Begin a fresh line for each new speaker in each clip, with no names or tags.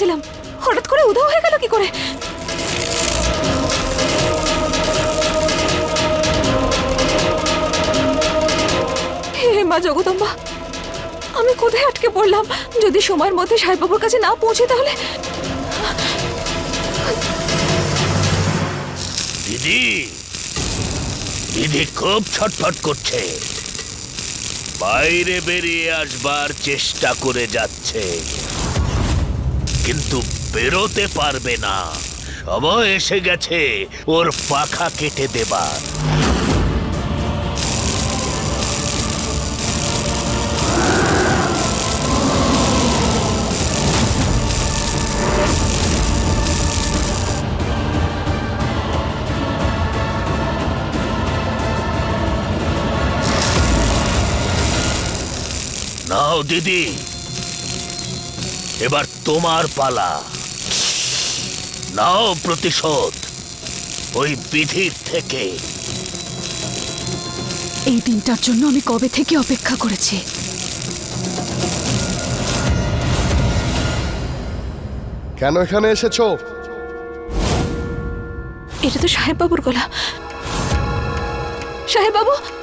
এসেছিলাম হঠাৎ করে উধাও হয়ে গেল কি করে? মা জগদম্বা, আমি কোথায় আটকে পড়লাম? যদি সময়ের মধ্যে সাহেববাবুর কাছে না পৌঁছে তাহলে?
দিদি দিদি খুব ছটফট করছে। বাইরে বেরিয়ে আসবার চেষ্টা করে যাচ্ছে। কিন্তু বেরোতে পারবে না। সময় এসে গেছে ওর পাখা কেটে দেবার। নাও দিদি এবার তোমার পালা। নাও প্রতিশোধ ওই বিধির থেকে।
এই দিনটার জন্য আমি কবে থেকে অপেক্ষা করেছি?
কেন এখানে এসেছ?
এটা তো সাহেববাবুর গলা। সাহেববাবু!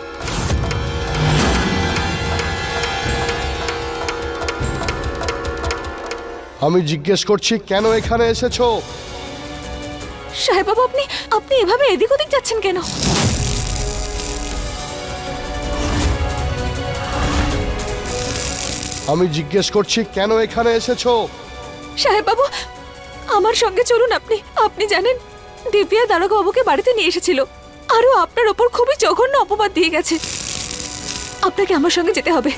আমি জিজ্ঞেস করছি কেন এখানে এসেছ?
সাহেববাবু আপনি আপনি এভাবে এদিক ওদিক যাচ্ছেন কেন?
আমি জিজ্ঞেস করছি কেন এখানে এসেছ?
সাহেববাবু আমার সঙ্গে চলুন আপনি আপনি জানেন দিব্যা দারোগাবুকে বাড়িতে নিয়ে এসেছিল। আরও আপনার ওপর খুবই জঘন্য অপবাদ দিয়ে গেছে। আপনাকে আমার সঙ্গে যেতে হবে।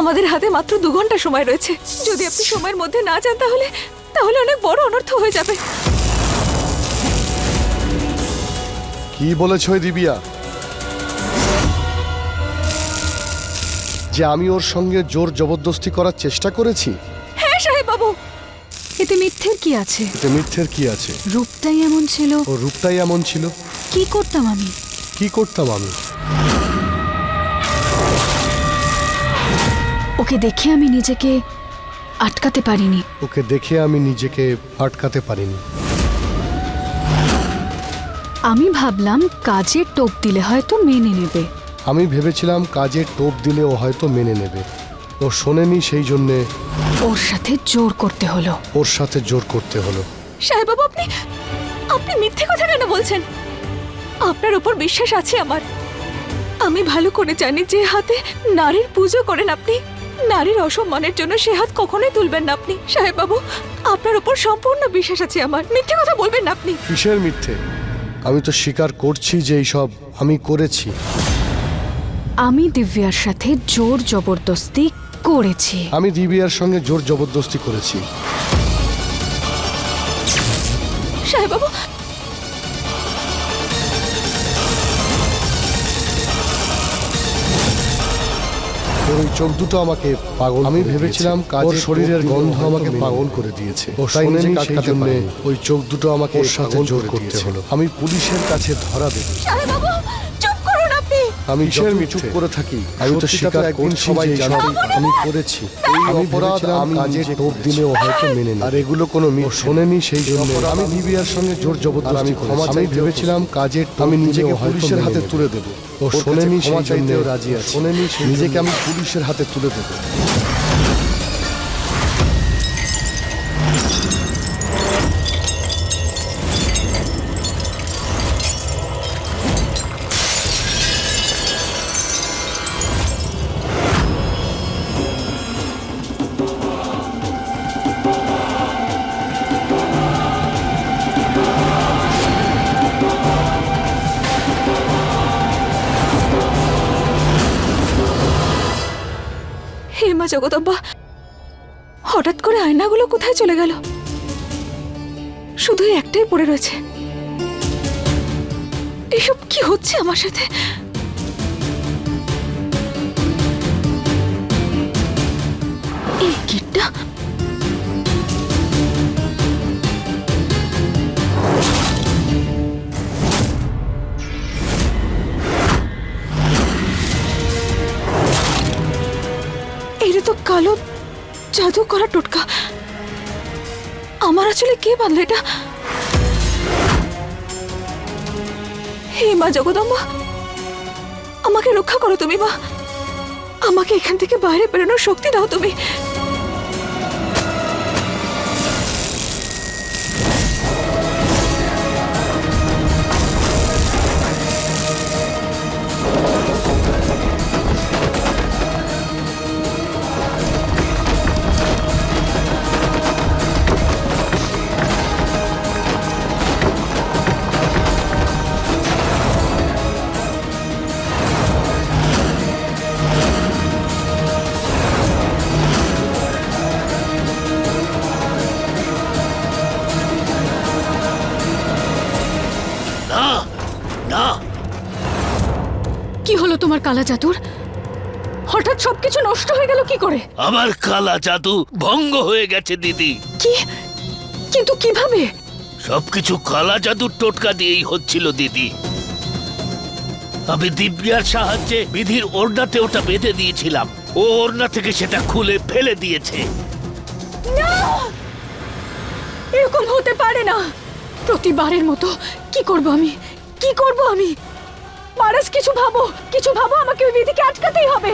আমাদের হাতে মাত্র দু ঘণ্টা সময় রয়েছে। যদি আপনি সময়ের মধ্যে না যান তাহলে তাহলে অনেক বড় অনর্থ হয়ে যাবে।
কি বলেছ দিবিয়া? যে আমি ওর সঙ্গে জোর জবরদস্তি করার চেষ্টা করেছি?
হ্যাঁ সাহেববাবু। এতে মিথ্যের কি আছে?
এতে মিথ্যের কি আছে?
রূপটাই এমন ছিল।
ও রূপটাই এমন ছিল?
কি করতাম আমি?
কি করতাম আমি?
ওকে দেখে আমি নিজেকে আটকাতে পারিনি।
ওকে দেখে আমি নিজেকে আটকাতে পারিনি।
আমি ভাবলাম কাজে টোপ দিলে হয়তো মেনে নেবে।
আমি ভেবেছিলাম কাজে টোপ দিলে ও হয়তো মেনে নেবে। ও শোনেনি সেই জন্যে
ওর সাথে জোর করতে হলো।
ওর সাথে জোর করতে হলো।
সাহেববাবু আপনি আপনি মিথ্যে কথা কেন বলছেন? আপনার উপর বিশ্বাস আছে আমার। আমি ভালো করে জানি যে হাতে নারীর পুজো করেন আপনি। নারীর অসম্মানের জন্য সে হাত কখনোই তুলবেন না আপনি সাহেব বাবু আপনার উপর সম্পূর্ণ বিশ্বাস আছে আমার। মিথ্যে কথা বলবেন না আপনি।
কিসের মিথ্যে? আমি তো স্বীকার করছি যে এইসব আমি করেছি।
আমি দিব্যার সাথে জোর জবরদস্তি করেছি।
আমি দিব্যার সঙ্গে জোর জবরদস্তি করেছি। ওই চোখ দুটো আমাকে পাগল আমি ভেবেছিলাম কাজের শরীরের গন্ধ আমাকে পাগল করে দিয়েছে। ও তাই নিজে সেই জন্য ওই চোখ দুটো আমাকে ওর সাথে জোর করতে হলো। আমি পুলিশের কাছে ধরা দেব। আমি যতই চুপ করে থাকি আমি তো স্বীকার করছি সবাই জানতে আমি করেছি। আমি অপরাধ আমি কাজে টোপ দিলেও হয়তো মেনে। আর এগুলো কোনো শোনেনি সেই জন্য। আমি দিবিয়ার সঙ্গে জোর জবরদস্তি আমি ক্ষমা আমি ভেবেছিলাম কাজে আমি নিজেকে পুলিশের হাতে তুলে দেব। ও শোনেনি সেই জন্য। রাজি আছে। শোনেনি নিজেকে আমি পুলিশের হাতে তুলে দেব।
জগদম্বা হঠাৎ করে আয়নাগুলো কোথায় চলে গেল? শুধু একটাই পড়ে রয়েছে। এসব কি হচ্ছে আমার সাথে? কালো জাদু করা টোটকা। আমার আসলে কে বাঁধলো এটা? হে মা জগদম্বা, আমাকে রক্ষা করো তুমি মা। আমাকে এখান থেকে বাইরে বেরোনোর শক্তি দাও তুমি। কালা জাদুর? হঠাৎ সবকিছু নষ্ট হয়ে গেল কি করে?
আমার কালা জাদু ভঙ্গ হয়ে গেছে দিদি।
কি? কিন্তু কীভাবে?
সবকিছু কালা জাদুর টোটকা দিয়েই হচ্ছিল দিদি। আমি দিব্যার সাহায্যে বিধির ওড়নাতে ওটা বেঁধে দিয়েছিলাম। ও ওড়না থেকে সেটা খুলে ফেলে দিয়েছে।
না! এরকম হতে পারে না। প্রতিবারের মতো কি করব আমি? কি করব আমি? মারাস কিছু ভাবো কিছু ভাবো, আমাকে ওই বিধিকে আটকাতেই হবে।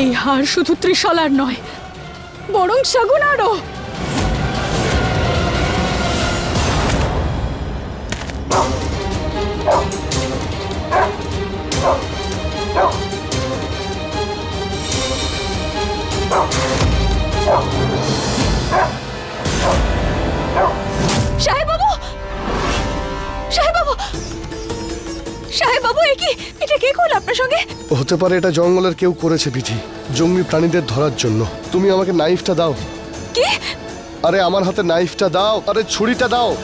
এই হার শুধু ত্রিশলার নয়, বরং শগুন আরও সাহেব বাবু সাহেব বাবু সাহেব বাবু এ কি? এটা কে করল আপনার সঙ্গে?
হতে পারে এটা জঙ্গলের কেউ করেছে বিধি। জঙ্গলি প্রাণীদের ধরার জন্য। তুমি আমাকে নাইফটা দাও।
কি?
আরে আমার হাতে নাইফটা দাও। আরে ছুরিটা দাও।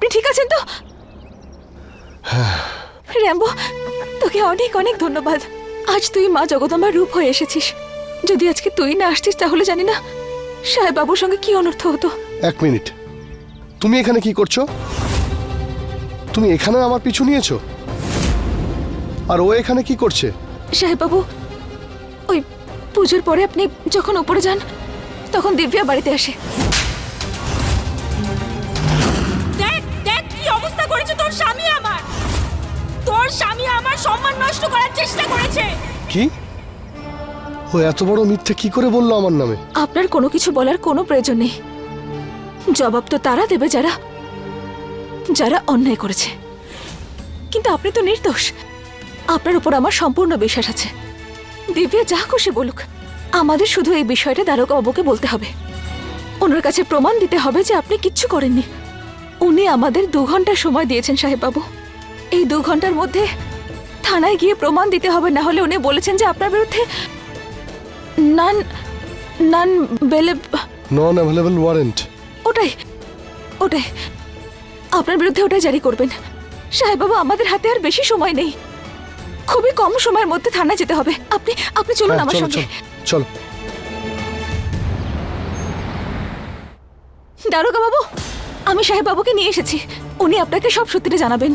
আপনি ঠিক আছেন তো? র্যাম্বো তোকে অনেক অনেক ধন্যবাদ। আজ তুই মা জগদম্বার রূপ হয়ে এসেছিস। যদি আজকে তুই না আসতিস তাহলে জানি না সাহেব বাবুর সঙ্গে কি অনর্থ হতো।
এক মিনিট। তুমি এখানে কি করছ? তুমি এখানে আমার পিছু নিয়েছো? আর ও এখানে কি করছে?
সাহেববাবু ওই পুজোর পরে আপনি যখন উপরে যান তখন দিব্যা বাড়িতে আসে।
নষ্ট করার চেষ্টা করেছে।
কি? ও এত বড় মিথ্যে কি করে বলল আমার নামে?
আপনার কোনো কিছু বলার কোনো প্রয়োজন নেই। জবাব তো তারা দেবে যারা যারা অন্যায় করেছে। কিন্তু আপনি তো নির্দোষ। আপনার উপর আমার সম্পূর্ণ বিশ্বাস আছে। দিব্যা যা খুশি বলুক আমাদের শুধু এই বিষয়টা দ্বারকা বাবুকে বলতে হবে। ওনার কাছে প্রমাণ দিতে হবে যে আপনি কিচ্ছু করেননি। উনি আমাদের দু ঘণ্টা সময় দিয়েছেন সাহেব বাবু এই দু ঘণ্টার মধ্যে থানায় গিয়ে প্রমাণ দিতে হবে না হলে উনি বলেছেন যে আপনার বিরুদ্ধে নান নান বেলে
নন অ্যাভেলেবল ওয়ারেন্ট
ওটাই ওটাই। আপনার বিরুদ্ধে ওটাই জারি করবেন। সাহেব বাবু আমাদের হাতে আর বেশি সময় নেই। খুবই কম সময়ের মধ্যে থানায় যেতে হবে। আপনি আপনি চলুন আমার
চলো
সঙ্গে।
চলো চলো।
দারোগা বাবু আমি সাহেব বাবুকে নিয়ে এসেছি। উনি আপনাকে সব সত্যিটা জানাবেন।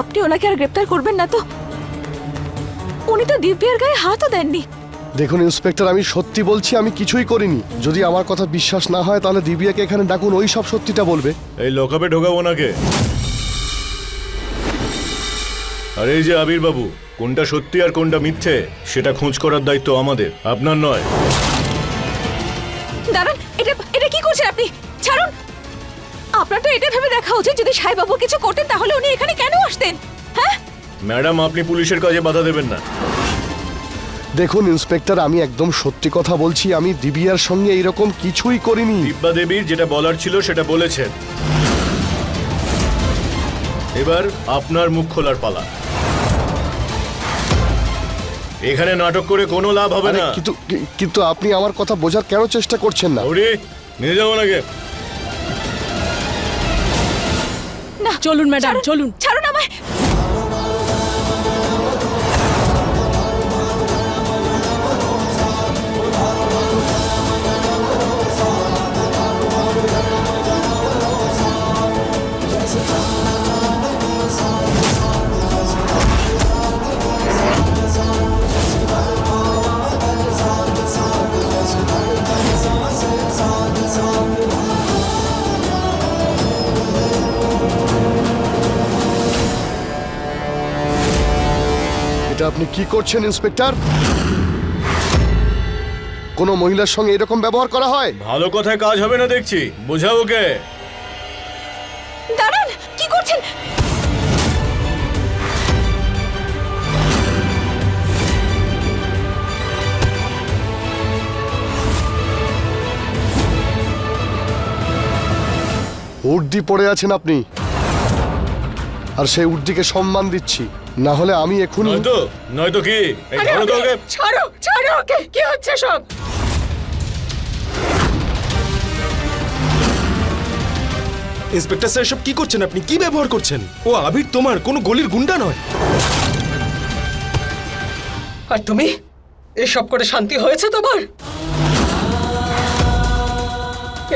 আপনি ওনাকে আর গ্রেপ্তার করবেন না তো? উনি তো দিব্যার গায়ে হাতও দেননি।
দেখুন ইন্সপেক্টর আমি সত্যি বলছি আমি কিছুই করিনি। যদি আমার কথা বিশ্বাস না হয় তাহলে দিবিয়াকে এখানে ডাকুন ওই সব সত্যিটা বলবে।
এই লকআপে ঢোকাবো নাকে আরে এই যে আবির বাবু কোনটা সত্যি আর কোনটা মিথ্যে সেটা খোঁজ করার দায়িত্ব আমাদের আপনার নয়।
দাঁড়ান এটা এটা কি করছেন আপনি? ছাড়ুন! আপনার তো এটা ভেবে দেখা উচিত যদি সাহেব বাবু কিছু করতেন তাহলে উনি এখানে কেন আসতেন? হ্যাঁ?
ম্যাডাম আপনি পুলিশের কাজে বাধা দেবেন না।
দেখুন ইন্সপেক্টর আমি একদম সত্যি কথা বলছি আমি দিবিয়ার সঙ্গে এইরকম কিছুই করিনি।
দিব্যা দেবীর যেটা বলার ছিল সেটা বলেছেন। এবার আপনার মুখ খোলার পালা। এখানে নাটক করে কোনো লাভ হবে না।
কিন্তু কিন্তু আপনি আমার কথা বোঝার কেন চেষ্টা করছেন না?
ওরে নিয়ে যাব নাকি
না
চলুন ম্যাডাম চলুন।
ছাড়ুন আমায়।
আপনি কি করছেন ইন্সপেক্টর? কোনো মহিলার সঙ্গে এরকম ব্যবহার করা হয়?
ভালো কথায় কাজ হবে না দেখছি। বোঝাও ওকে
দাঁড়ান কি করছেন?
উর্দি পড়ে আছেন আপনি। আর সেই উর্দিকে সম্মান দিচ্ছি। না হলে আমি এখনই
নয়তো নয়তো কি? এই ধরো তো ওকে
ছাড়ো ছাড়ো ওকে কি হচ্ছে সব?
ইন্সপেক্টর স্যার এসব কি করছেন আপনি? কি ব্যবহার করছেন? ও আবির তোমার কোনো গলির গুন্ডা নয়।
আর তুমি? এসব করে শান্তি হয়েছে তোমার?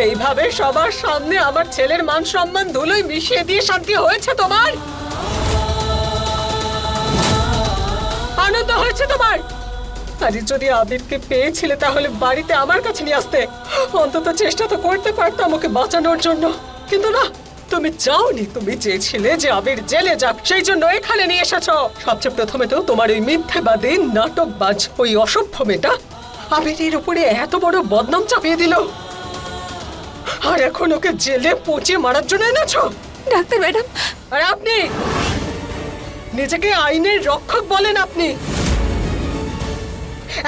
এইভাবে সবার সামনে আমার ছেলের মান সম্মান ধুলোয় মিশিয়ে দিয়ে শান্তি হয়েছে তোমার? আনন্দ হয়েছে তোমার? আরে যদি আবিরকে পেয়েছিলে তাহলে বাড়িতে আমার কাছে নিয়ে আসতে। অন্তত চেষ্টা তো করতে পারতাম ওকে বাঁচানোর জন্য। কিন্তু না তুমি চাওনি তুমি চেয়েছিলে যে আবির জেলে যাক সেই জন্য এখানে নিয়ে এসেছ। সবচেয়ে প্রথমে তো তোমার ওই মিথ্যেবাদী নাটকবাজ ওই অসভ্য মেয়েটা আবিরের উপরে এত বড় বদনাম চাপিয়ে দিল। আর এখন ওকে জেলে পচিয়ে মারার জন্য এনেছো?
Doctor madam.
আর আপনি! নিজেকে আইনের রক্ষক বলেন আপনি।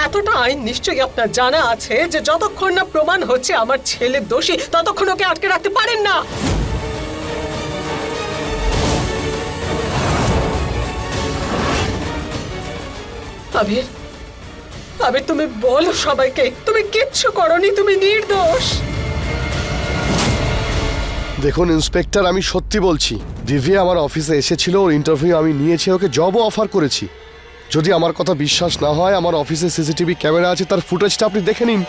এতটা আইন নিশ্চয়ই আপনার জানা আছে যে যতক্ষণ না প্রমাণ হচ্ছে আমার ছেলে দোষী, ততক্ষণ ওকে আটকে রাখতে পারেন না। আবির আবির, তুমি বলো সবাইকে, তুমি কিচ্ছু করনি, তুমি নির্দোষ।
দেখুন ইন্সপেক্টর আমি সত্যি বলছি। দিవ్যা আমার অফিসে এসেছিল ওর ইন্টারভিউ আমি নিয়েছি ওকে জবও অফার করেছি। যদি আমার কথা বিশ্বাস না হয় আমার অফিসে সিসিটিভি ক্যামেরা আছে তার ফুটেজটা আপনি দেখে নিন।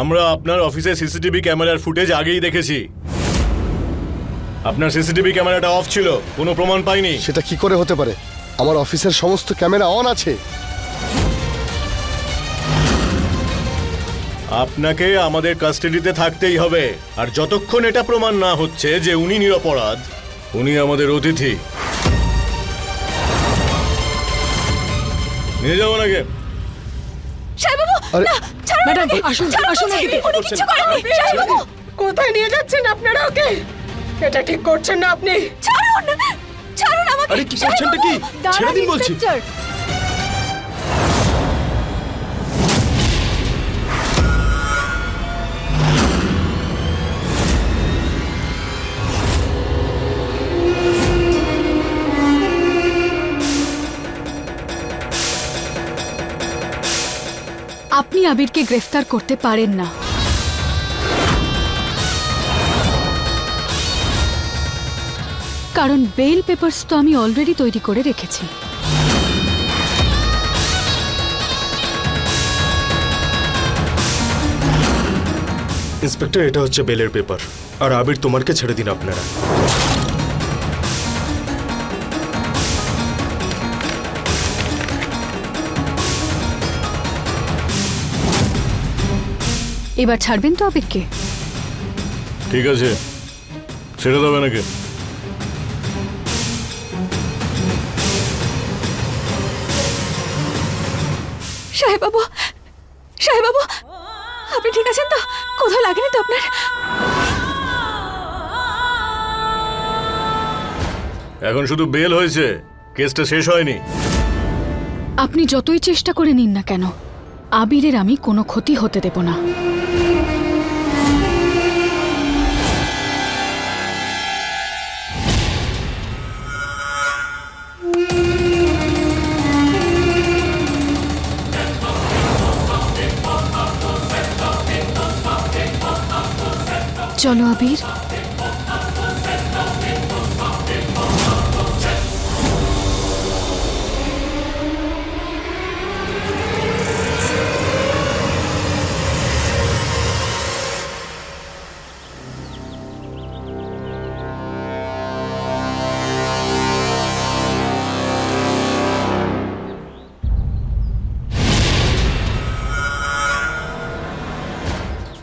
আমরা আপনার অফিসে সিসিটিভি ক্যামেরার ফুটেজ আগেই দেখেছি। আপনার সিসিটিভি ক্যামেরাটা অফ ছিল কোনো প্রমাণ পাইনি।
সেটা কি করে হতে পারে? আমার অফিসের সমস্ত ক্যামেরা অন আছে।
আপনাকে আমাদের কাস্টাডিতে থাকতেই হবে। আর যতক্ষণ এটা প্রমাণ না হচ্ছে যে উনি নিরপরাধ উনি আমাদের অতিথি। নিয়ে যাব নাকি
ম্যাডাম, আসুন, আসুন, কোথায় নিয়ে যাচ্ছেন আপনারা ওকে? এটা ঠিক করছেন না আপনি।
ছাড়ুন ছাড়ুন আমাকে।
আরে কি করছেনটা কি? ছেড়ে দিন বলছি।
আপনি আবিরকে গ্রেফতার করতে পারেন না। কারণ বেল পেপারস তো আমি অলরেডি তৈরি করে রেখেছি।
ইন্সপেক্টর, এটা হচ্ছে বেলের পেপার। আর আবির তোমারকে ছেড়ে দিন আপনারা।
এবার ছাড়বেন তো আবিরকে
ঠিক আছে। ছেড়ে দেবে নাকি
সাহেবাবু সাহেবাবু আপনি ঠিক আছেন তো? কোথাও লাগেনি তো আপনার?
এখন শুধু বেল হয়েছে কেসটা শেষ হয়নি।
আপনি যতই চেষ্টা করে নিন না কেন আবিরের আমি কোনো ক্ষতি হতে দেব না। চলো আবির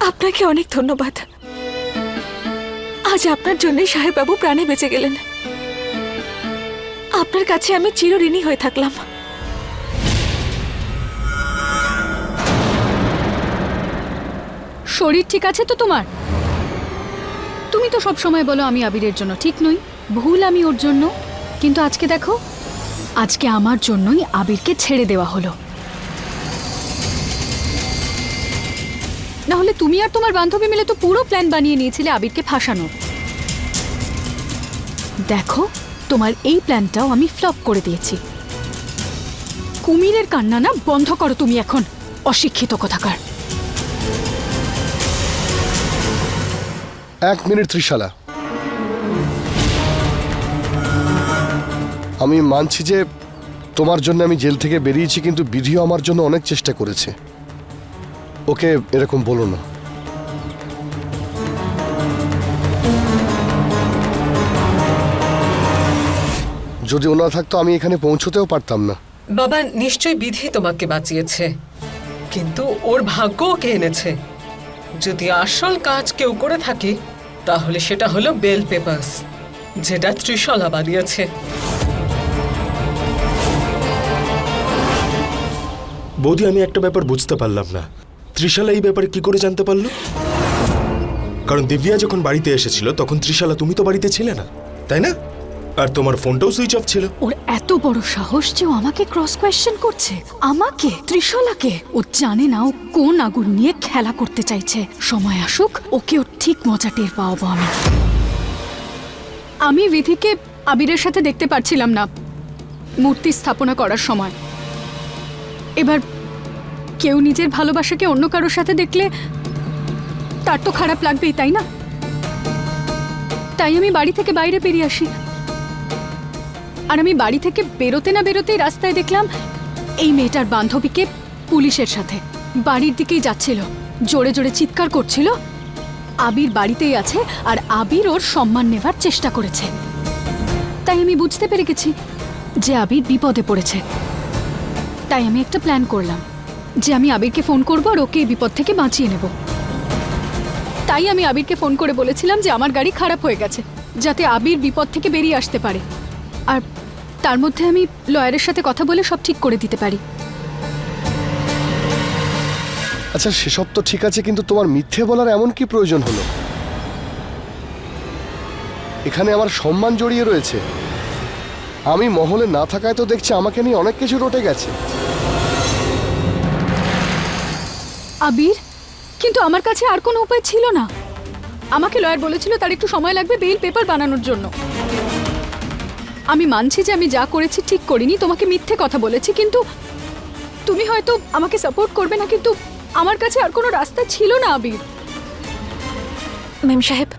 আপনাকে অনেক ধন্যবাদ। আজ আপনার জন্যই সাহেববাবু প্রাণে বেঁচে গেলেন। আপনার কাছে আমি চিরঋণী হয়ে থাকলাম।
শরীর ঠিক আছে তো তোমার? তুমি তো সব সময় বলো আমি আবিরের জন্য ঠিক নই, ভুল আমি ওর জন্য। কিন্তু আজকে দেখো, আজকে আমার জন্যই আবিরকে ছেড়ে দেওয়া হলো। না হলে তুমি আর তোমার বান্ধবী মিলে তো পুরো প্ল্যান বানিয়ে নিয়েছিলে আবিরকে ফাঁসানোর। দেখো, তোমার এই প্ল্যানটাও আমি ফ্লপ করে দিয়েছি। কুমিরের কান্না না বন্ধ করো তুমি এখন, অশিক্ষিত কথাকার।
এক মিনিট ত্রিশালা। আমি মানছি যে তোমার জন্য আমি জেল থেকে বেরিয়েছি, কিন্তু বিধিও আমার জন্য অনেক চেষ্টা করেছে। ওকে এরকম বলো না। যদি ওনা থাকতো আমি এখানে পৌঁছতেও পারতাম না।
বাবা নিশ্চয়ই বিধি তোমাকে বাঁচিয়েছে। কিন্তু ওর ভাগ্য ওকে এনেছে। যদি আসল কাজ কেউ করে থাকে তাহলে সেটা হলো বেল পেপার্স যেটা ত্রিশলা বানিয়েছে।
বৌদি আমি একটা ব্যাপার বুঝতে পারলাম না। ত্রিশালা এই ব্যাপারে কি করে জানতে পারল? কারণ দিব্যা যখন বাড়িতে এসেছিল তখন ত্রিশালা তুমি তো বাড়িতে ছিলে না তাই না? আর তোমার ফোনটাও সুইচ অফ ছিল।
ওর এত বড় সাহস যে ও আমাকে ক্রস কোয়েশ্চেন করছে। আমাকে, ত্রিশলাকে, ও জানে না ও কোন আগুন নিয়ে খেলা করতে চাইছে। সময় আসুক, ওকে ওর ঠিক মজা টের পাওয়াবো আমি। আমি বিধিকে আবিরের সাথে দেখতে পারছিলাম না, মূর্তি স্থাপনা করার সময়। এবার কেউ নিজের ভালোবাসাকে অন্য কারোর সাথে দেখলে তার তো খারাপ লাগবেই, তাই না? তাই আমি বাড়ি থেকে বাইরে বেরিয়ে আসি। আর আমি বাড়ি থেকে বেরোতে না বেরোতেই রাস্তায় দেখলাম এই মেয়েটার বান্ধবীকে পুলিশের সাথে। বাড়ির দিকেই যাচ্ছিল। জোরে জোরে চিৎকার করছিল। আবির বাড়িতেই আছে আর আবির ওর সম্মান নেবার চেষ্টা করেছে। তাই আমি বুঝতে পেরে গেছি যে আবির বিপদে পড়েছে। তাই আমি একটা প্ল্যান করলাম যে আমি আবিরকে ফোন করব আর ওকে এই বিপদ থেকে বাঁচিয়ে নেব। তাই আমি আবিরকে ফোন করে বলেছিলাম যে আমার গাড়ি খারাপ হয়ে গেছে, যাতে আবির বিপদ থেকে বেরিয়ে আসতে পারে। আর তার মধ্যে আমি লয়ারের সাথে কথা বলে সব ঠিক করে দিতে পারি।
আচ্ছা সেসব তো ঠিক আছে কিন্তু তোমার মিথ্যে বলার এমন কি প্রয়োজন হলো? এখানে আমার সম্মান জড়িয়ে রয়েছে। আমি মহলে না থাকায় তো দেখছি আমাকে নিয়ে অনেক কিছু রটে গেছে।
আবির কিন্তু আমার কাছে আর কোনো উপায় ছিল না। আমাকে লয়ার বলেছিল তার একটু সময় লাগবে বেল পেপার বানানোর জন্য। আমি মানছি যে আমি যা করেছি ঠিক করিনি, তোমাকে মিথ্যে কথা বলেছি, কিন্তু তুমি হয়তো আমাকে সাপোর্ট করবে না, কিন্তু আমার কাছে আর কোনো রাস্তা ছিল না, আবির।
মেম সাহেব,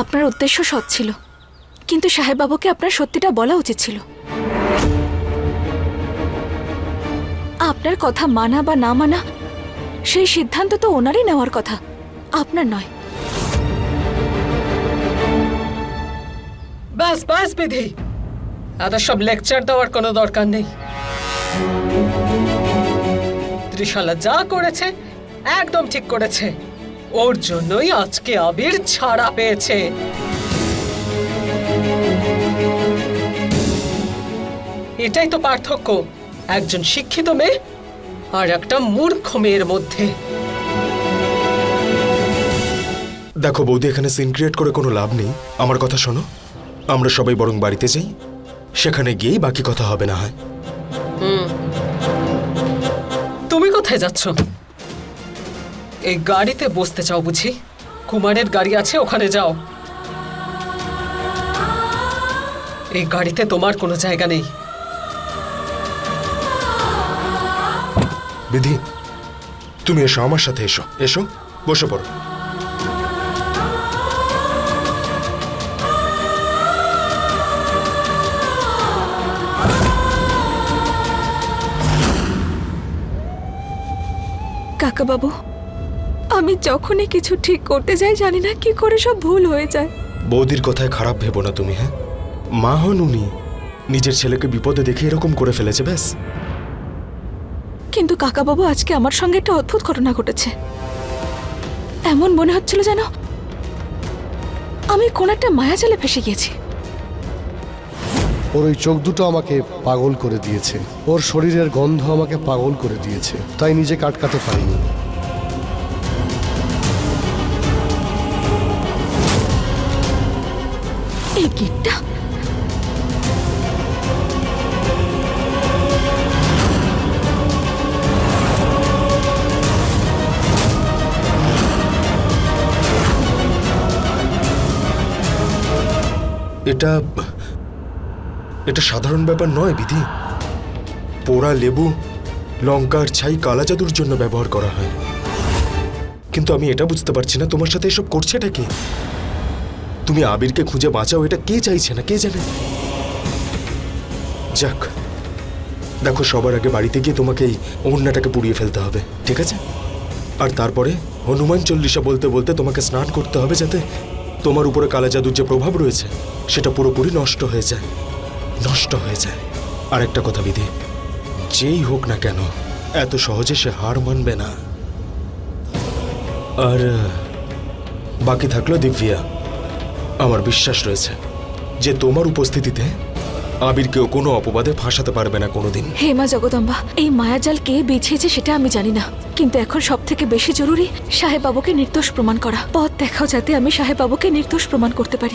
আপনার উদ্দেশ্য সৎ ছিল, কিন্তু সাহেব বাবুকে আপনার সত্যিটা বলা উচিত ছিল। আপনার কথা মানা বা না মানা, সেই সিদ্ধান্ত তো ওনারই নেওয়ার কথা, আপনার নয়।
ব্যাস ব্যাস বিধি। এত সব লেকচার দেওয়ার কোনো দরকার নেই। ত্রিশালা যা করেছে, একদম ঠিক করেছে। ওর জন্যই আজকে আবির ছাড়া পেয়েছে। এটাই তো পার্থক্য, একজন শিক্ষিত মেয়ে আর একটা মূর্খ মেয়ের মধ্যে।
দেখো বৌদি, এখানে সিন ক্রিয়েট করে কোনো লাভ নেই। আমার কথা শোনো। আমরা সবাই বরং বাড়িতে যাই। সেখানে গিয়েই বাকি কথা হবে না হয়।
তুমি কোথায় যাচ্ছ? এই গাড়িতে বসতে চাও বুঝি? কুমারের গাড়ি আছে ওখানে যাও। এই গাড়িতে তোমার কোনো জায়গা নেই।
বিধি তুমি এসো আমার সাথে এসো। এসো বসে পড়ো।
কাকা বাবু আমি যখনই কিছু ঠিক করতে যাই জানি না কি করে সব ভুল হয়ে যায়।
বৌদির কথায় খারাপ ভেবো না তুমি হ্যাঁ? মা হন উনি নিজের ছেলেকে বিপদে দেখে এরকম করে ফেলেছে ব্যাস।
কিন্তু কাকাবাবু আজকে আমার সঙ্গে একটা অদ্ভুত ঘটনা ঘটেছে। এমন মনে হচ্ছিল যেন আমি কোন একটা মায়াজালে ফেসে গিয়েছি।
ওর ওই চোখ দুটো আমাকে পাগল করে দিয়েছে। ওর শরীরের গন্ধ আমাকে পাগল করে দিয়েছে। তাই নিজে কাটকাতে পারিনি।
এই গেটটা
এটা এটা সাধারণ ব্যাপার নয়, বিধি। পোড়া লেবু, লঙ্কার ছাই, কালা জাদুর জন্য ব্যবহার করা হয়। কিন্তু আমি এটা বুঝতে পারছি না, তোমার সাথে এসব করছে করছেটা কে? তুমি আবিরকে খুঁজে বাঁচাও, এটা কে চাইছে না, কে জানে? যাক, দেখো সবার আগে বাড়িতে গিয়ে তোমাকে এই ওড়নাটাকে পুড়িয়ে ফেলতে হবে, ঠিক আছে? আর তারপরে হনুমান চল্লিশা বলতে বলতে তোমাকে স্নান করতে হবে যাতে তোমার উপরে কালা জাদুর যে প্রভাব রয়েছে, সেটা পুরোপুরি নষ্ট হয়ে যায়। নষ্ট হয়ে যায়। আর একটা কথা বিধি, যেই হোক না কেন, এত সহজে সে হার মানবে না। আর, বাকি থাকল দিব্যা আমার বিশ্বাস রয়েছে যে তোমার উপস্থিতিতে আবিরকেও কোনো অপবাদে ফাঁসাতে পারবে না কোনোদিন।
হেমা জগদম্বা, এই মায়াজাল কে বিছিয়েছে সেটা আমি জানি না। কিন্তু এখন সব থেকে বেশি জরুরি সাহেব বাবুকে নির্দোষ প্রমাণ করা। পথ দেখাও যাতে আমি সাহেব বাবুকে নির্দোষ প্রমাণ করতে পারি।